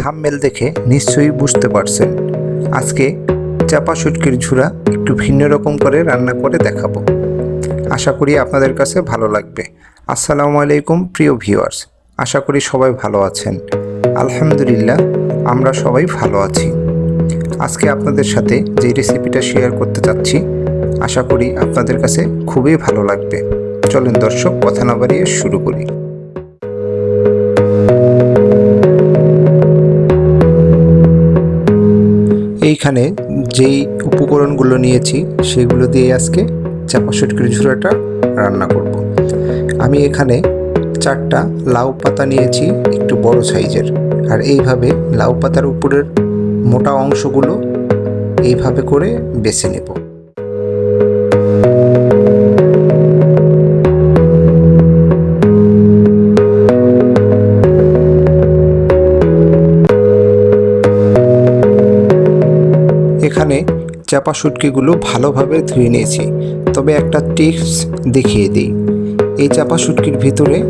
থামমেল দেখে নিশ্চয়ই বুঝতে পারছেন। আজকে চাপা শুটকির ঝুরা একটু ভিন্ন রকম করে রান্না করে দেখাবো। আশা করি আপনাদের কাছে ভালো লাগবে। আসসালামু আলাইকুম, প্রিয় ভিউয়ার্স। আশা করি সবাই ভালো আছেন। আলহামদুলিল্লাহ, আমরা সবাই ভালো আছি। আজকে আপনাদের সাথে যে রেসিপিটা শেয়ার করতে চাচ্ছি আশা করি আপনাদের কাছে খুবই ভালো লাগবে। চলেন দর্শক, কথা না বাড়িয়ে শুরু করি। এইখানে যেই উপকরণগুলো নিয়েছি, সেগুলো দিয়ে আজকে চাপা সটকির ঝুড়াটা রান্না করব। আমি এখানে চারটা লাউ পাতা নিয়েছি, একটু বড় সাইজের আর এইভাবে লাউ পাতার উপরের মোটা অংশগুলো এইভাবে করে বেছে নেব চাপা শুটকিগুলো ভালোভাবে ধুয়ে নিয়েছি। তবে একটা টিপস দেখিয়ে দিই। এই চাপা শুটকির ভিতরে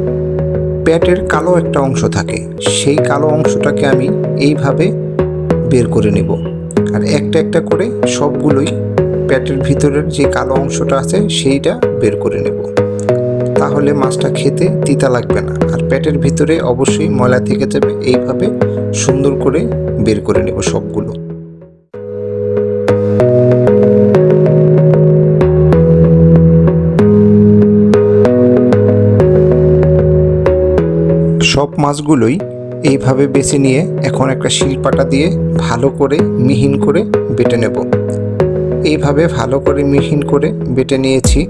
প্যাটের কালো একটা অংশ থাকে। সেই কালো অংশটাকে আমি এইভাবে বের করে নেব। আর একটা একটা করে সবগুলোই প্যাটের ভিতরের যে কালো অংশটা আছে, সেইটা বের করে নেব। তাহলে মাছটা খেতে তিতা লাগবে না। আর প্যাটের ভিতরে অবশ্যই ময়লা থেকে যাবে। এইভাবে সুন্দর করে বের করে নেব সবগুলো। সব মাছগুলোই এইভাবে বেছে নিয়ে এখন একটা শিলপাটা দিয়ে ভালো করে মিহিন করে বেটে নেব। এইভাবে ভালো করে মিহিন করে বেটে নিয়েছি।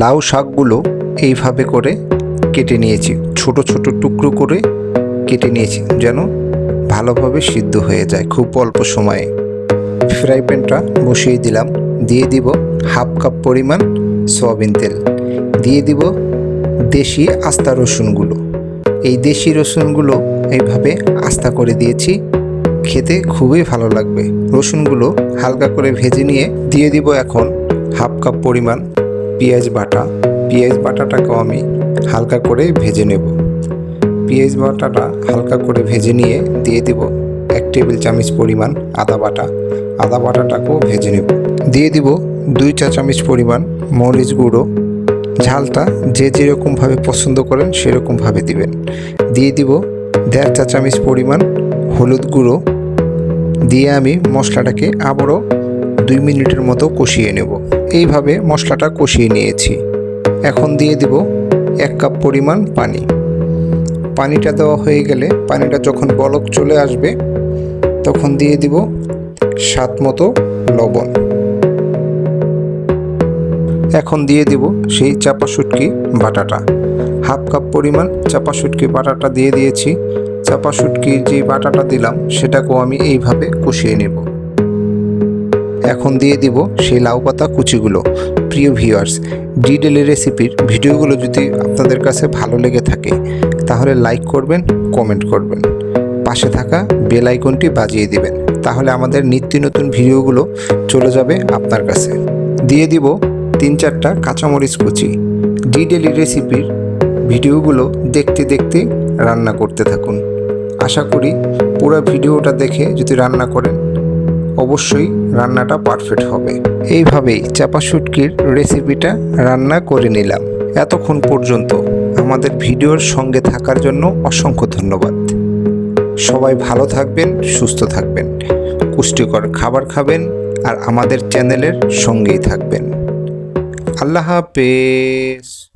লাউ শাকগুলো এইভাবে করে কেটে নিয়েছি। ছোট ছোট টুকরো করে কেটে নিয়েছি যেন ভালোভাবে সিদ্ধ হয়ে যায়। খুব অল্প সময়ে ফ্রাই প্যানটা বসিয়ে দিলাম। দিয়ে দিব হাফ কাপ পরিমাণ সয়াবিন তেল। দিয়ে দিব দেশি আস্তা রসুনগুলো। এই দেশি রসুনগুলো এইভাবে আস্তা করে দিয়েছি। খেতে খুবই ভালো লাগবে। রসুনগুলো হালকা করে ভেজে নিয়ে দিয়ে দিব এখন হাফ কাপ পরিমাণ পেঁয়াজ বাটা। পেঁয়াজ বাটাটাকেও আমি হালকা করে ভেজে নেব। পেঁয়াজ বাটাটা হালকা করে ভেজে নিয়ে দিয়ে দিব এক টেবিল চামচ পরিমাণ আদা বাটা। আদা বাটাটাকেও ভেজে নেব। দিয়ে দিব দুই চা চামচ পরিমাণ মরিচ গুঁড়ো। ঝালটা যে যেরকমভাবে পছন্দ করেন সেরকমভাবে দিবেন। দিয়ে দিব দেড় চা চামচ পরিমাণ হলুদ গুঁড়ো। দিয়ে আমি মশলাটাকে আবারও দুই মিনিটের মতো কষিয়ে নেব। এইভাবে মশলাটা কষিয়ে নিয়েছি। এখন দিয়ে দিব এক কাপ পরিমাণ পানি। পানিটা দেওয়া হয়ে গেলে পানিটা যখন বলক চলে আসবে, তখন দিয়ে দিব স্বাদ মতো লবণ। এখন দিয়ে দিব সেই চাপা শুটকি বাটাটা। হাফ কাপ পরিমাণ চাপা শুটকি বাটাটা দিয়ে দিয়েছি। চাপা শুটকির যে বাটাটা দিলাম, সেটাকেও আমি এইভাবে কষিয়ে নেব। এখন দিয়ে দিব সেই লাউ পাতা কুচিগুলো। প্রিয় ভিউয়ার্স ডিডেলি রেসিপির ভিডিওগুলো যদি আপনাদের কাছে ভালো লেগে থাকে, তাহলে লাইক করবেন কমেন্ট করবেন। পাশে থাকা বেল আইকনটি বাজিয়ে দিবেন, তাহলে আমাদের নিত্য নতুন ভিডিওগুলো চলে যাবে আপনার কাছে। দিয়ে দিব তিন চারটা কাঁচামরিচ কুচি। ডিটেলি রেসিপির ভিডিওগুলো দেখতে দেখতে রান্না করতে থাকুন। আশা করি পুরো ভিডিওটা দেখে যদি রান্না করেন অবশ্যই রান্নাটা পারফেক্ট হবে। এইভাবেই চাপা শুটকির রেসিপিটা রান্না করে নিলাম। এতক্ষণ পর্যন্ত আমাদের ভিডিওর সঙ্গে থাকার জন্য অসংখ্য ধন্যবাদ। সবাই ভালো থাকবেন, সুস্থ থাকবেন। পুষ্টিকর খাবার খাবেন আর আমাদের চ্যানেলের সঙ্গেই থাকবেন। আল্লাহ হাফেজ।